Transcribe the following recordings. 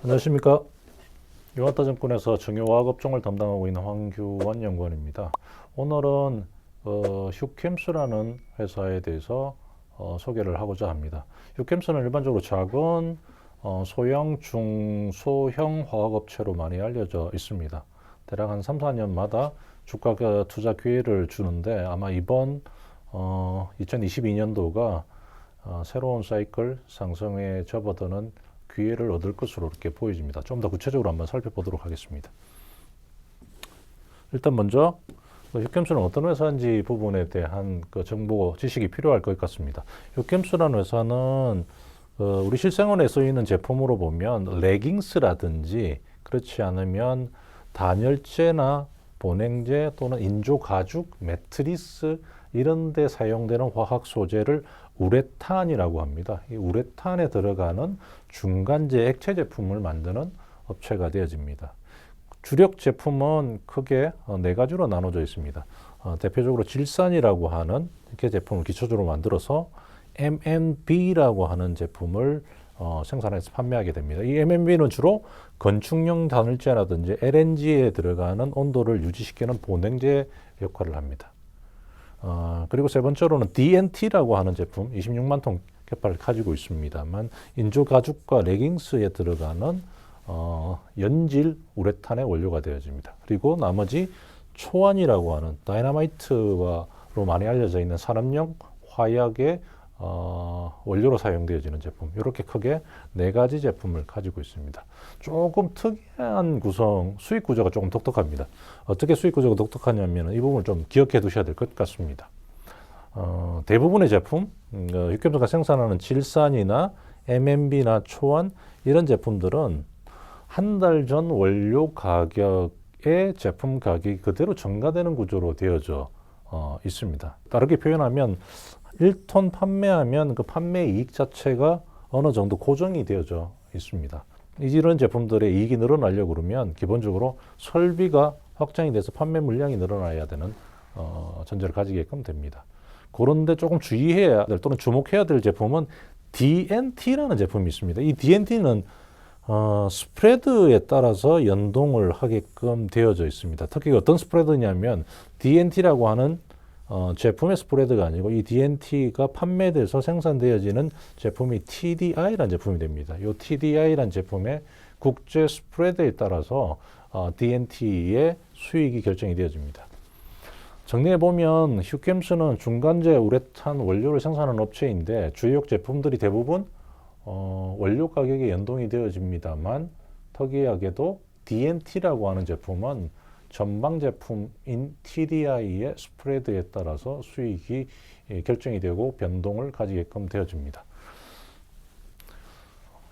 안녕하십니까. 유한타증권에서 정유화학업종을 담당하고 있는 황규원 연구원입니다. 오늘은 어, 휴캠스라는 회사에 대해서 어, 소개를 하고자 합니다. 휴캠스는 일반적으로 작은 어, 소형, 중소형 화학업체로 많이 알려져 있습니다. 대략 한 3, 4년마다 주가 그 투자 기회를 주는데 아마 이번 어, 2022년도가 어, 새로운 사이클 상승에 접어드는 기회를 얻을 것으로 이렇게 보여집니다. 좀 더 구체적으로 한번 살펴보도록 하겠습니다. 일단 먼저 그 휴캠스는 어떤 회사인지 부분에 대한 그 정보 지식이 필요할 것 같습니다. 휴캠스라는 회사는 어, 우리 실생활에 쓰이는 제품으로 보면 레깅스라든지 그렇지 않으면 단열재나 보냉제 또는 인조 가죽, 매트리스 이런 데 사용되는 화학 소재를 우레탄이라고 합니다. 이 우레탄에 들어가는 중간재 액체 제품을 만드는 업체가 되어집니다. 주력 제품은 크게 어, 네 가지로 나눠져 있습니다. 어, 대표적으로 질산이라고 하는 이렇게 제품을 기초적으로 만들어서 MNB라고 하는 제품을 어, 생산해서 판매하게 됩니다. 이 MNB는 주로 건축용 단열재라든지 LNG에 들어가는 온도를 유지시키는 보냉제 역할을 합니다. 어, 그리고 세 번째로는 DNT라고 하는 제품 26만 톤 개파를 가지고 있습니다만 인조 가죽과 레깅스에 들어가는 어, 연질 우레탄의 원료가 되어집니다. 그리고 나머지 초안이라고 하는 다이나마이트로 많이 알려져 있는 산업용 화약의 어, 원료로 사용되어지는 제품 이렇게 크게 네 가지 제품을 가지고 있습니다. 조금 특이한 구성 수익 구조가 조금 독특합니다. 어떻게 수익 구조가 독특하냐면 이 부분을 좀 기억해 두셔야 될 것 같습니다. 어, 대부분의 제품 음, 어, 육겸수가 생산하는 질산이나 MMB나 초안 이런 제품들은 한 달 전 원료 가격의 제품 가격이 그대로 증가되는 구조로 되어져 어, 있습니다. 다르게 표현하면 1톤 판매하면 그 판매 이익 자체가 어느 정도 고정이 되어져 있습니다. 이런 제품들의 이익이 늘어나려고 그러면 기본적으로 설비가 확장이 돼서 판매 물량이 늘어나야 되는 어, 전제를 가지게끔 됩니다. 그런데 조금 주의해야 될 또는 주목해야 될 제품은 DNT라는 제품이 있습니다. 이 DNT는 어, 스프레드에 따라서 연동을 하게끔 되어져 있습니다. 특히 어떤 스프레드냐면 DNT라고 하는 어, 제품의 스프레드가 아니고 이 DNT가 판매돼서 생산되어지는 제품이 TDI라는 제품이 됩니다. 이 TDI라는 제품의 국제 스프레드에 따라서 어, DNT의 수익이 결정이 되어집니다. 정리해 보면 휴캠스는 중간재 우레탄 원료를 생산하는 업체인데 주요 제품들이 대부분 어, 원료 가격에 연동이 되어집니다만 특이하게도 DNT라고 하는 제품은 전방 제품인 TDI의 스프레드에 따라서 수익이 예, 결정이 되고 변동을 가지게끔 되어집니다.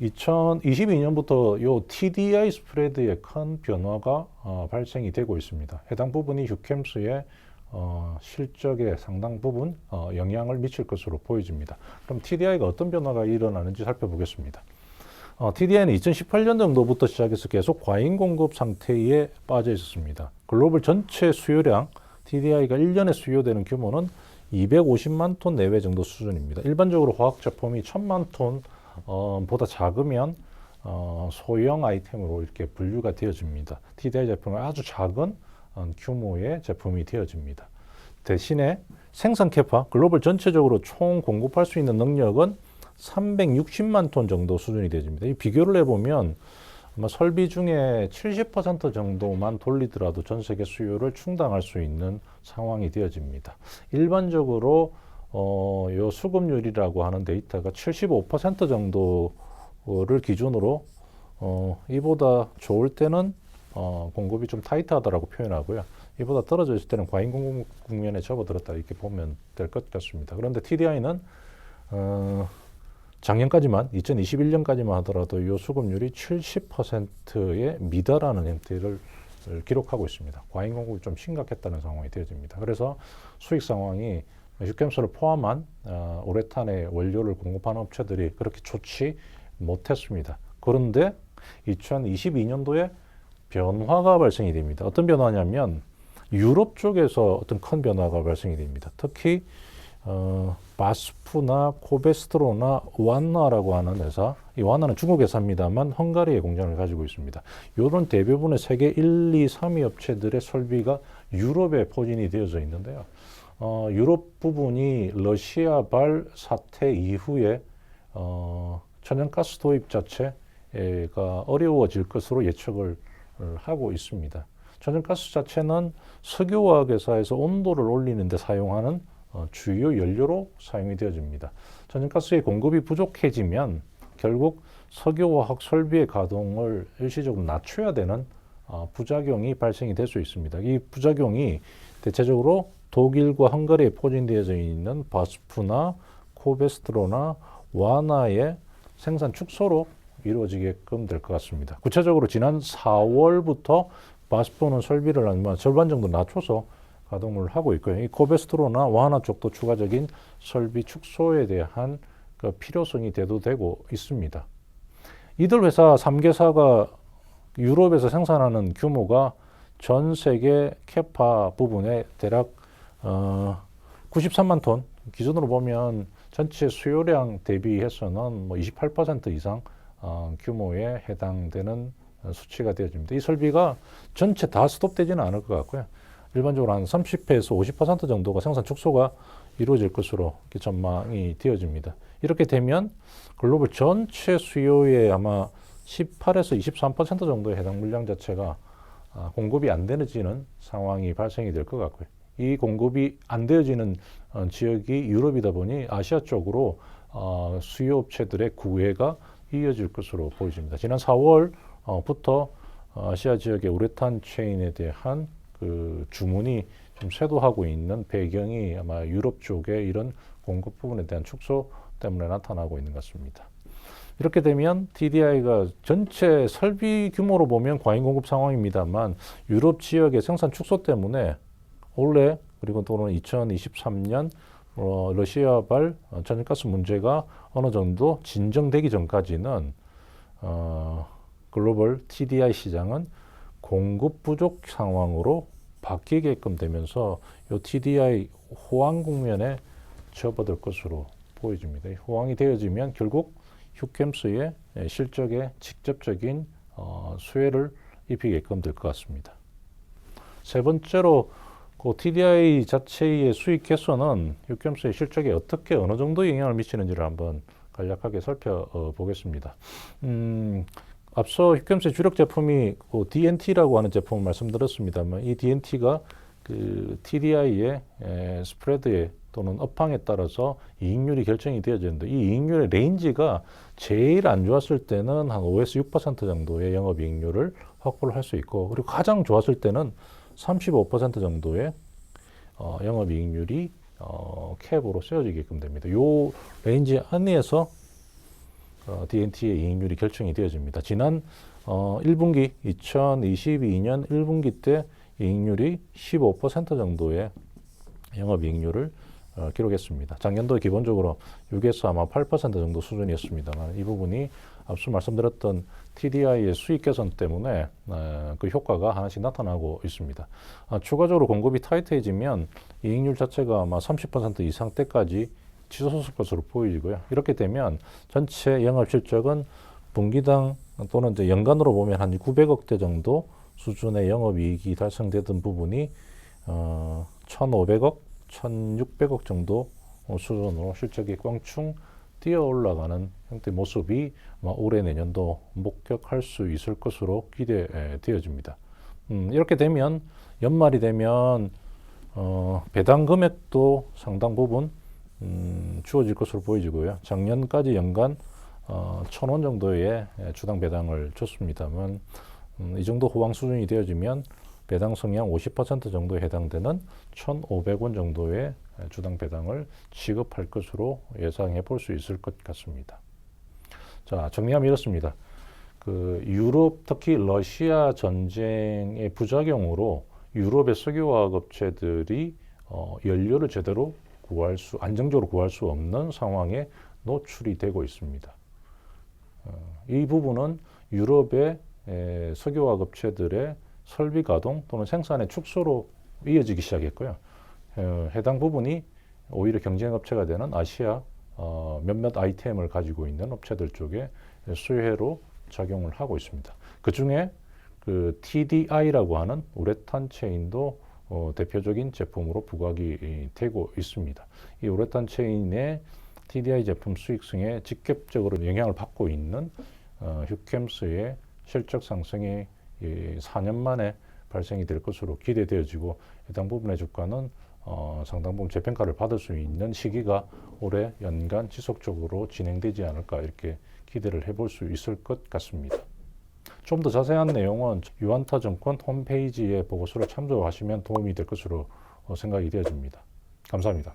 2022년부터 요 TDI 스프레드에 큰 변화가 어, 발생이 되고 있습니다. 해당 부분이 휴캠스의 어, 실적에 상당 부분 어, 영향을 미칠 것으로 보여집니다. 그럼 TDI가 어떤 변화가 일어나는지 살펴보겠습니다. 어, TDI는 2018년 정도부터 시작해서 계속 과잉 공급 상태에 빠져 있었습니다. 글로벌 전체 수요량 TDI가 1년에 수요되는 규모는 250만 톤 내외 정도 수준입니다. 일반적으로 화학 제품이 1000만 톤 어, 보다 작으면 어, 소형 아이템으로 이렇게 분류가 되어집니다. TDI 제품은 아주 작은 어, 규모의 제품이 되어집니다. 대신에 생산 캐파 글로벌 전체적으로 총 공급할 수 있는 능력은 360만 톤 정도 수준이 되어집니다. 이 비교를 해보면 아마 설비 중에 70% 정도만 돌리더라도 전 세계 수요를 충당할 수 있는 상황이 되어집니다. 일반적으로 어, 요 수급률이라고 하는 데이터가 75% 정도를 기준으로 어, 이보다 좋을 때는 어, 공급이 좀 타이트하다라고 표현하고요. 이보다 떨어져 있을 때는 과잉 공급 국면에 접어들었다 이렇게 보면 될 것 같습니다. 그런데 TDI는 어, 작년까지만 2021년까지만 하더라도 이 수급률이 70%에 미달하는 형태를 기록하고 있습니다. 과잉 공급이 좀 심각했다는 상황이 되어집니다. 그래서 수익 상황이 육겸수를 포함한 어, 우레탄의 원료를 공급하는 업체들이 그렇게 좋지 못했습니다. 그런데 2022년도에 변화가 발생이 됩니다. 어떤 변화냐면 유럽 쪽에서 어떤 큰 변화가 발생이 됩니다. 특히 어, 바스프나 코베스트로나 완나라고 하는 회사, 이 완나는 중국 회사입니다만 헝가리에 공장을 가지고 있습니다. 이런 대부분의 세계 1, 2, 3위 업체들의 설비가 유럽에 포진이 되어져 있는데요. 어, 유럽 부분이 러시아 발 사태 이후에 어, 천연가스 도입 자체가 어려워질 것으로 예측을 하고 있습니다. 천연가스 자체는 석유화학 회사에서 온도를 올리는 데 사용하는 어, 주요 연료로 사용이 되어집니다. 천연가스의 공급이 부족해지면 결국 석유화학 설비의 가동을 일시적으로 낮춰야 되는 어, 부작용이 발생이 될 수 있습니다. 이 부작용이 대체적으로 독일과 헝가리에 포진되어져 있는 바스프나 코베스트로나 와나의 생산 축소로 이루어지게끔 될 것 같습니다. 구체적으로 지난 4월부터 바스프는 설비를 아마 절반 정도 낮춰서 가동을 하고 있고요. 이 코베스트로나 와나 쪽도 추가적인 설비 축소에 대한 그 필요성이 대두되고 있습니다. 이들 회사 3개사가 유럽에서 생산하는 규모가 전 세계 캐파 부분의 대략 어, 93만 톤 기준으로 보면 전체 수요량 대비해서는 뭐 28% 이상 어, 규모에 해당되는 수치가 되어집니다. 이 설비가 전체 다 스톱되지는 않을 것 같고요. 일반적으로 한 30회에서 50% 정도가 생산 축소가 이루어질 것으로 전망이 되어집니다. 이렇게 되면 글로벌 전체 수요의 아마 18에서 23% 정도의 해당 물량 자체가 아, 공급이 안 되어지는 상황이 발생이 될 것 같고요. 이 공급이 안 되어지는 어, 지역이 유럽이다 보니 아시아 쪽으로 어, 수요 업체들의 구애가 이어질 것으로 보여집니다. 지난 4월부터 아시아 지역의 우레탄 체인에 대한 그 주문이 좀 쇄도하고 있는 배경이 아마 유럽 쪽의 이런 공급 부분에 대한 축소 때문에 나타나고 있는 것 같습니다. 이렇게 되면 TDI가 전체 설비 규모로 보면 과잉 공급 상황입니다만 유럽 지역의 생산 축소 때문에 올해 그리고 또는 2023년 어, 러시아발 천연가스 문제가 어느 정도 진정되기 전까지는 어, 글로벌 TDI 시장은 공급 부족 상황으로 바뀌게끔 되면서 이 TDI 호황 국면에 접어들 것으로 보여집니다. 호황이 되어지면 결국 휴캠스의 실적에 직접적인 어, 수혜를 입히게끔 될 것 같습니다. 세 번째로 그 TDI 자체의 수익 개선은 휴캠스의 실적에 어떻게 어느 정도 영향을 미치는지를 한번 간략하게 살펴보겠습니다. 음, 앞서 휴캠스의 주력 제품이 그 DNT라고 하는 제품을 말씀드렸습니다만 이 DNT가 그 TDI의 에, 스프레드에 또는 업황에 따라서 이익률이 결정이 되어지는데 이 이익률의 레인지가 제일 안 좋았을 때는 한 5에서 6% 정도의 영업이익률을 확보를 할 수 있고 그리고 가장 좋았을 때는 35% 정도의 어, 영업이익률이 어, 캡으로 세워지게끔 됩니다. 요 레인지 안에서 어, DNT의 이익률이 결정이 되어집니다. 지난 어, 1분기 2022년 1분기 때 이익률이 15% 정도의 영업이익률을 어, 기록했습니다. 작년도 기본적으로 6에서 아마 8% 정도 수준이었습니다만 이 부분이 앞서 말씀드렸던 TDI의 수익 개선 때문에 어, 그 효과가 하나씩 나타나고 있습니다. 아, 추가적으로 공급이 타이트해지면 이익률 자체가 아마 30% 이상 때까지 치솟을 것으로 보이고요. 이렇게 되면 전체 영업 실적은 분기당 또는 이제 연간으로 보면 한 900억대 정도 수준의 영업이익이 달성되던 부분이 어, 1,500억, 1,600억 정도 수준으로 실적이 꽝충 뛰어 올라가는 형태 모습이 올해 내년도 목격할 수 있을 것으로 기대되어집니다. 음, 이렇게 되면 연말이 되면 어, 배당 금액도 상당 부분 음, 주어질 것으로 보여지고요. 작년까지 연간 어, 천원 정도의 주당 배당을 줬습니다만 음, 이 정도 호황 수준이 되어지면 배당 성향 50% 정도에 해당되는 1,500원 정도의 주당 배당을 지급할 것으로 예상해 볼 수 있을 것 같습니다. 자, 정리하면 이렇습니다. 그 유럽 특히 러시아 전쟁의 부작용으로 유럽의 석유화학 업체들이 어, 연료를 제대로 구할 수 안정적으로 구할 수 없는 상황에 노출이 되고 있습니다. 어, 이 부분은 유럽의 에, 석유화학 업체들의 설비 가동 또는 생산의 축소로 이어지기 시작했고요. 어, 해당 부분이 오히려 경쟁 업체가 되는 아시아 어, 몇몇 아이템을 가지고 있는 업체들 쪽에 수혜로 작용을 하고 있습니다. 그 중에 그 TDI라고 하는 우레탄 체인도 어, 대표적인 제품으로 부각이 이, 되고 있습니다. 이 우레탄 체인의 TDI 제품 수익성에 직접적으로 영향을 받고 있는 어, 휴캠스의 실적 상승이 이 4년 만에 발생이 될 것으로 기대되어지고 해당 부분의 주가는 어, 상당 부분 재평가를 받을 수 있는 시기가 올해 연간 지속적으로 진행되지 않을까 이렇게 기대를 해볼 수 있을 것 같습니다. 좀 더 자세한 내용은 유한타증권 홈페이지의 보고서를 참조하시면 도움이 될 것으로 어, 생각이 되어집니다. 감사합니다.